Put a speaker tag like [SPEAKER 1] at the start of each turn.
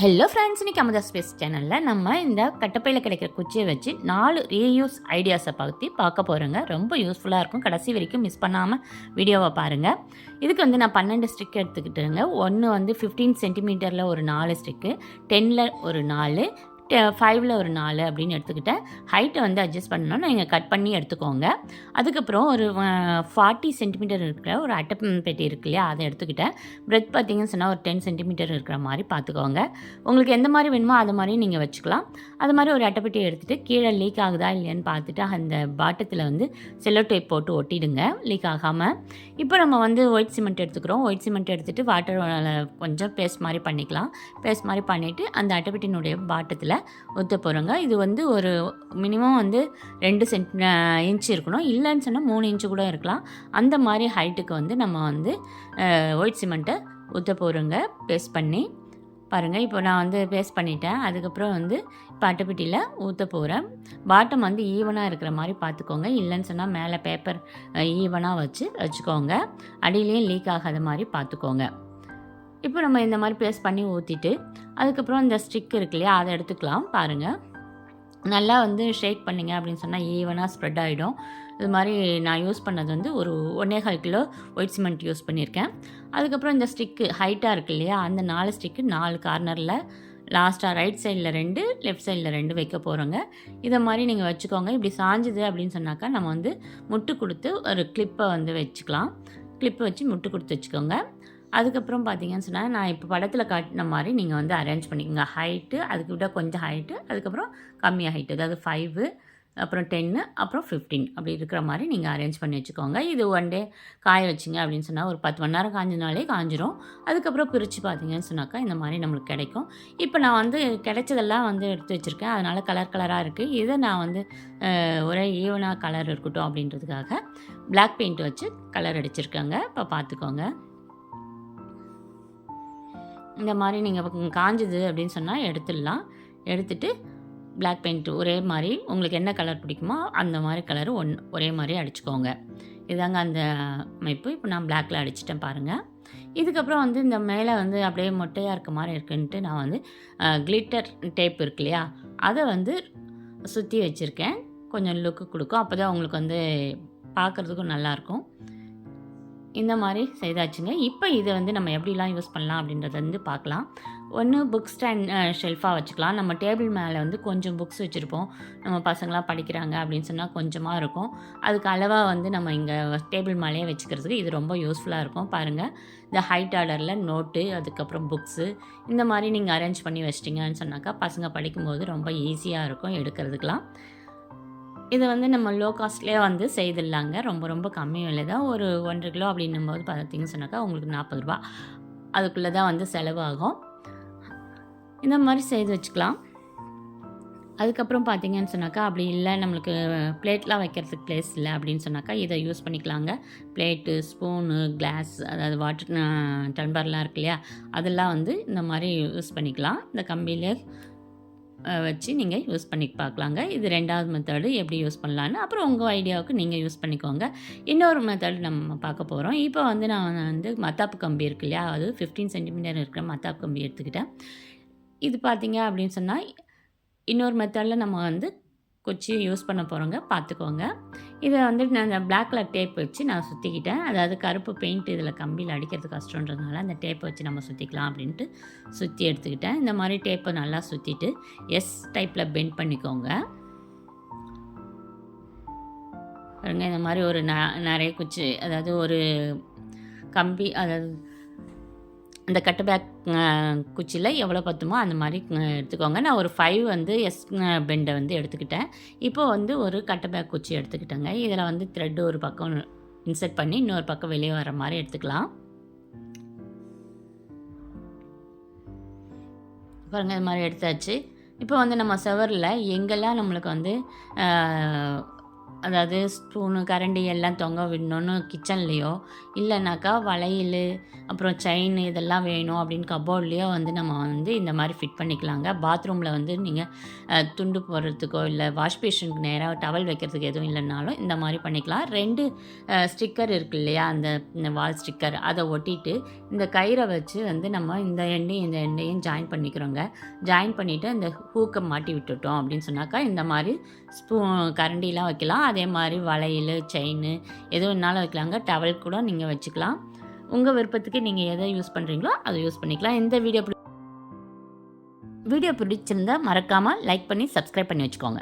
[SPEAKER 1] Hello friends இன்றைக்கி அமதா space சேனலில் நம்ம இந்த கட்டப்பையில் கிடைக்கிற குச்சியை வச்சு நாலு ரீயூஸ் ஐடியாஸை பற்றி பார்க்க போகிறோங்க ரொம்ப யூஸ்ஃபுல்லாக இருக்கும். கடைசி வரைக்கும் மிஸ் பண்ணாமல் வீடியோவை பாருங்கள் இதுக்கு வந்து நான் பன்னெண்டு ஸ்டிக் எடுத்துக்கிட்டுருங்க ஒன்று வந்து ஃபிஃப்டீன் சென்டிமீட்டரில் ஒரு நாலு ஸ்டிக்கு டென்னில் ஒரு நாலு ஃபைவ்ல ஒரு நாலு அப்படின்னு எடுத்துக்கிட்டேன். ஹைட்டை வந்து அட்ஜஸ்ட் பண்ணணும் நீங்கள் கட் பண்ணி எடுத்துக்கோங்க. அதுக்கப்புறம் ஒரு ஃபார்ட்டி சென்டிமீட்டர் இருக்கிற ஒரு அட்டை பெட்டி இருக்கு இல்லையா அதை எடுத்துக்கிட்டேன். பிரெத் பார்த்தீங்கன்னு சொன்னால் ஒரு டென் சென்டிமீட்டர் இருக்கிற மாதிரி பார்த்துக்கோங்க. உங்களுக்கு எந்த மாதிரி வேணுமோ அது மாதிரி நீங்கள் வச்சுக்கலாம். அது மாதிரி ஒரு அட்டைப்பெட்டியை எடுத்துகிட்டு கீழே லீக் ஆகுதா இல்லையான்னு பார்த்துட்டு அந்த பாட்டத்தில் வந்து செல்லோ டேப் போட்டு ஒட்டிடுங்க. லீக் ஆகாமல் இப்போ நம்ம வந்து ஒயிட் சிமெண்ட் எடுத்துக்கிறோம். ஒயிட் சிமெண்ட் எடுத்துகிட்டு வாட்டர் கொஞ்சம் பேஸ்ட் மாதிரி பண்ணிக்கலாம். பேஸ்ட் மாதிரி பண்ணிவிட்டு அந்த அட்டைப்பெட்டினுடைய பாட்டத்தில் ஊற்ற போகிறோங்க இது வந்து ஒரு மினிமம் வந்து ரெண்டு சென்ட் இன்ச் இருக்கணும். இல்லைன்னு சொன்னால் மூணு இன்ச்சு கூட இருக்கலாம். அந்த மாதிரி ஹைட்டுக்கு வந்து நம்ம வந்து ஒயிட் சிமெண்ட்டை ஊற்ற போகிறோங்க பேஸ்ட் பண்ணி பாருங்கள் இப்போ நான் வந்து பேஸ்ட் பண்ணிட்டேன். அதுக்கப்புறம் வந்து இப்போ அட்டைப்பெட்டியில் ஊற்ற போகிறேன் பாட்டம் வந்து ஈவனாக இருக்கிற மாதிரி பார்த்துக்கோங்க இல்லைன்னு சொன்னால் மேலே பேப்பர் ஈவனாக வச்சு வச்சுக்கோங்க. அடியிலையும் லீக் ஆகாத மாதிரி பார்த்துக்கோங்க இப்போ நம்ம இந்த மாதிரி ப்ளேஸ் பண்ணி ஊற்றிட்டு அதுக்கப்புறம் இந்த ஸ்டிக் இருக்கு இல்லையா அதை எடுத்துக்கலாம் பாருங்கள் நல்லா வந்து ஷேக் பண்ணிங்க அப்படின்னு சொன்னால் ஈவனாக ஸ்ப்ரெட் ஆகிடும் இது மாதிரி நான் யூஸ் பண்ணது வந்து ஒரு ஒன்றேகால் கிலோ ஒயிட் சிமெண்ட் யூஸ் பண்ணியிருக்கேன். அதுக்கப்புறம் இந்த ஸ்டிக்கு ஹைட்டாக இருக்கு இல்லையா அந்த நாலு ஸ்டிக்கு நாலு கார்னரில் லாஸ்ட்டாக ரைட் சைடில் ரெண்டு லெஃப்ட் சைடில் ரெண்டு வைக்க போகிறோங்க இதை மாதிரி நீங்கள் வச்சுக்கோங்க. இப்படி சாஞ்சுது அப்படின்னு சொன்னாக்கா நம்ம வந்து முட்டு கொடுத்து ஒரு கிளிப்பை வந்து வச்சுக்கலாம். கிளிப்பை வச்சு முட்டு கொடுத்து வச்சுக்கோங்க. அதுக்கப்புறம் பார்த்தீங்கன்னு சொன்னால் நான் இப்போ படத்தில் காட்டின மாதிரி நீங்கள் வந்து அரேஞ்ச் பண்ணிக்கோங்க. ஹைட்டு அதுக்கு விட கொஞ்சம் ஹைட்டு அதுக்கப்புறம் கம்மியாக ஹைட்டு அதாவது ஃபைவு அப்புறம் டென்னு அப்புறம் ஃபிஃப்டீன் அப்படி இருக்கிற மாதிரி நீங்கள் அரேஞ்ச் பண்ணி வச்சுக்கோங்க. இது ஒன் டே காய வச்சிங்க அப்படின்னு சொன்னால் ஒரு பத்து மணி நேரம் காஞ்சினாலே காஞ்சிரும். அதுக்கப்புறம் பிரித்து பார்த்தீங்கன்னு சொன்னாக்கா இந்த மாதிரி நம்மளுக்கு கிடைக்கும். இப்போ நான் வந்து கிடைச்சதெல்லாம் வந்து எடுத்து வச்சுருக்கேன். அதனால் கலர் கலராக இருக்குது இதை நான் வந்து ஒரே ஈவனாக கலர் இருக்கட்டும் அப்படின்றதுக்காக பிளாக் பெயிண்ட் வச்சு கலர் அடிச்சிருக்கேங்க. இப்போ பார்த்துக்கோங்க இந்த மாதிரி நீங்கள் காஞ்சது அப்படின்னு சொன்னால் எடுத்துடலாம். எடுத்துட்டு பிளாக் பெயிண்ட் ஒரே மாதிரி உங்களுக்கு என்ன கலர் பிடிக்குமோ அந்த மாதிரி கலர் ஒன் ஒரே மாதிரி அடிச்சுக்கோங்க. இதாங்க அந்த அமைப்பு. இப்போ நான் பிளாக்கில் அடிச்சிட்டேன் பாருங்கள் இதுக்கப்புறம் வந்து இந்த மேலே வந்து அப்படியே மொட்டையாக இருக்க மாதிரி இருக்குன்ட்டு நான் வந்து கிளிட்டர் டேப் இருக்கு இல்லையா? அதை வந்து சுற்றி வச்சுருக்கேன். கொஞ்சம் லுக்கு கொடுக்கும். அப்போ தான் உங்களுக்கு வந்து பார்க்குறதுக்கும் நல்லாயிருக்கும் இந்த மாதிரி செய்தாச்சுங்க. இப்போ இதை வந்து நம்ம எப்படிலாம் யூஸ் பண்ணலாம் அப்படின்றத வந்து பார்க்கலாம். ஒன்று புக் ஸ்டாண்ட் ஷெல்ஃபாக வச்சுக்கலாம். நம்ம டேபிள் மேலே வந்து கொஞ்சம் புக்ஸ் வச்சுருப்போம். நம்ம பசங்களாம் படிக்கிறாங்க அப்படின்னு சொன்னால் கொஞ்சமாக இருக்கும். அதுக்கு அளவாக வந்து நம்ம இங்கே டேபிள் மேலேயே வச்சுக்கிறதுக்கு இது ரொம்ப யூஸ்ஃபுல்லாக இருக்கும். பாருங்கள் இந்த ஹைட் ஆர்டரில் நோட்டு அதுக்கப்புறம் புக்ஸு இந்த மாதிரி நீங்கள் அரேஞ்ச் பண்ணி வச்சிட்டிங்கன்னு சொன்னாக்கா பசங்க படிக்கும்போது ரொம்ப ஈஸியாக இருக்கும் எடுக்கிறதுக்கெலாம் இதை வந்து நம்ம லோ காஸ்ட்லேயே வந்து செய்திடலாங்க. ரொம்ப ரொம்ப கம்மி விலை தான் ஒரு ஒன்றரை கிலோ அப்படின்னும் போது பார்த்தீங்கன்னு சொன்னாக்கா உங்களுக்கு நாற்பது ரூபா. அதுக்குள்ளே தான் வந்து செலவாகும். இந்த மாதிரி செய்து வச்சுக்கலாம். அதுக்கப்புறம் பார்த்தீங்கன்னு சொன்னாக்கா அப்படி இல்லை நம்மளுக்கு பிளேட்லாம் வைக்கிறதுக்கு பிளேஸ் இல்லை அப்படின்னு சொன்னாக்கா இதை யூஸ் பண்ணிக்கலாங்க. பிளேட்டு ஸ்பூனு கிளாஸ் அதாவது வாட்டர் டம்பர்லாம் இருக்கு இல்லையா? அதெல்லாம் வந்து இந்த மாதிரி யூஸ் பண்ணிக்கலாம். இந்த கம்பியில் வச்சு நீங்கள் யூஸ் பண்ணி பார்க்கலாங்க இது ரெண்டாவது மெத்தடு எப்படி யூஸ் பண்ணலான்னு அப்புறம் உங்கள் ஐடியாவுக்கு நீங்கள் யூஸ் பண்ணிக்கோங்க. இன்னொரு மெத்தடு நம்ம பார்க்க போகிறோம் இப்போ வந்து நான் வந்து மத்தாப்பு கம்பி இருக்கு இல்லையா? அது ஃபிஃப்டீன் சென்டிமீட்டர் இருக்கிற மத்தாப்பு கம்பி எடுத்துக்கிட்டேன். இது பார்த்தீங்க அப்படின்னு சொன்னால் இன்னொரு மெத்தடில் நம்ம வந்து குச்சியும் யூஸ் பண்ண போகிறோங்க பார்த்துக்கோங்க இதை வந்துட்டு நான் அந்த பிளாக் கலர் டேப் வச்சு நான் சுற்றிக்கிட்டேன் அதாவது கருப்பு பெயிண்ட் இதில் கம்பியில் அடிக்கிறது கஷ்டன்றதுனால அந்த டேப்பை வச்சு நம்ம சுற்றிக்கலாம் அப்படின்ட்டு சுற்றி எடுத்துக்கிட்டேன். இந்த மாதிரி டேப்பை நல்லா சுற்றிட்டு எஸ் டைப்பில் பெண்ட் பண்ணிக்கோங்க. பாருங்க இந்த மாதிரி ஒரு ந நிறைய குச்சி அதாவது ஒரு கம்பி அதாவது அந்த கட்டு பேக் குச்சியில் எவ்வளோ பத்துமோ அந்த மாதிரி எடுத்துக்கோங்க. நான் ஒரு ஃபைவ் வந்து எஸ் பெண்டை வந்து எடுத்துக்கிட்டேன். இப்போ வந்து ஒரு கட்டு பேக் குச்சி எடுத்துக்கிட்டேங்க. இதில் வந்து த்ரெட்டு ஒரு பக்கம் இன்சர்ட் பண்ணி இன்னொரு பக்கம் வெளியே வர மாதிரி எடுத்துக்கலாம். பாருங்கள் இது மாதிரி எடுத்தாச்சு. இப்போ வந்து நம்ம செவரில் எங்கெல்லாம் நம்மளுக்கு வந்து அதாவது ஸ்பூனு கரண்டி எல்லாம் தொங்க விடணும்னு கிச்சன்லேயோ இல்லைனாக்கா வளையல் அப்புறம் செயின் இதெல்லாம் வேணும் அப்படின்னு கபோர்ட்லேயோ வந்து நம்ம வந்து இந்த மாதிரி ஃபிட் பண்ணிக்கலாங்க. பாத்ரூமில் வந்து நீங்கள் துண்டு போடுறதுக்கோ இல்லை வாஷ் பேஷனுக்கு நேராக டவல் வைக்கிறதுக்கு எதுவும் இல்லைனாலும் இந்த மாதிரி பண்ணிக்கலாம். ரெண்டு ஸ்டிக்கர் இருக்கு இல்லையா? அந்த வால் ஸ்டிக்கர் அதை ஒட்டிட்டு இந்த கயிறை வச்சு வந்து நம்ம இந்த எண்ணெயும் இந்த எண்ணையும் ஜாயின் பண்ணிக்கிறோங்க. ஜாயின் பண்ணிவிட்டு இந்த ஹூக்கை மாட்டி விட்டுட்டோம் அப்படின்னு சொன்னாக்கா இந்த மாதிரி ஸ்பூ கரண்டிலாம் வைக்கலாம். அதே மாதிரி வளையல் செயின் எது வேணாலும் வைக்கலாங்க. டவல் கூட நீங்கள் வச்சுக்கலாம். உங்கள் விருப்பத்துக்கு நீங்கள் எதை யூஸ் பண்ணுறீங்களோ அதை யூஸ் பண்ணிக்கலாம். இந்த வீடியோ வீடியோ பிடிச்சிருந்தா மறக்காமல் லைக் பண்ணி சப்ஸ்கிரைப் பண்ணி வச்சுக்கோங்க.